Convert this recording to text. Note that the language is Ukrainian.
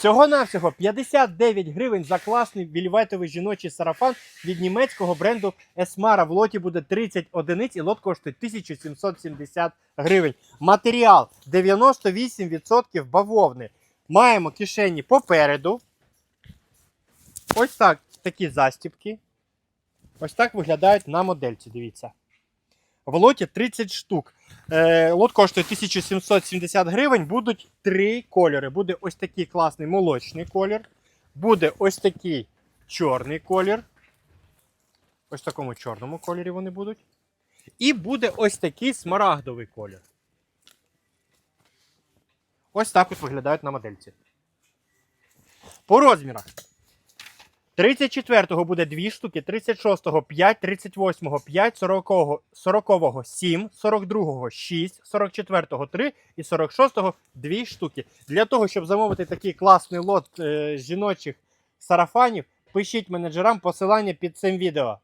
Всього-навсього 59 гривень за класний вільветовий жіночий сарафан від німецького бренду Esmara. В лоті буде 30 одиниць і лот коштує 1770 гривень. Матеріал 98% бавовни. Маємо кишені попереду. Ось так, такі застібки. Ось так виглядають на модельці. Дивіться. В лоті 30 штук. Е, лот коштує 1770 гривень. Будуть три кольори. Буде ось такий класний молочний колір. Буде ось такий чорний колір. Ось в такому чорному кольорі вони будуть. І буде ось такий смарагдовий колір. Ось так от виглядають на модельці. По розмірах. 34-го буде 2 штуки, 36-го 5, 38-го 5, 40-го 40-го 7, 42-го 6, 44-го 3 і 46-го 2 штуки. Для того, щоб замовити такий класний лот е, жіночих сарафанів, пишіть менеджерам посилання під цим відео.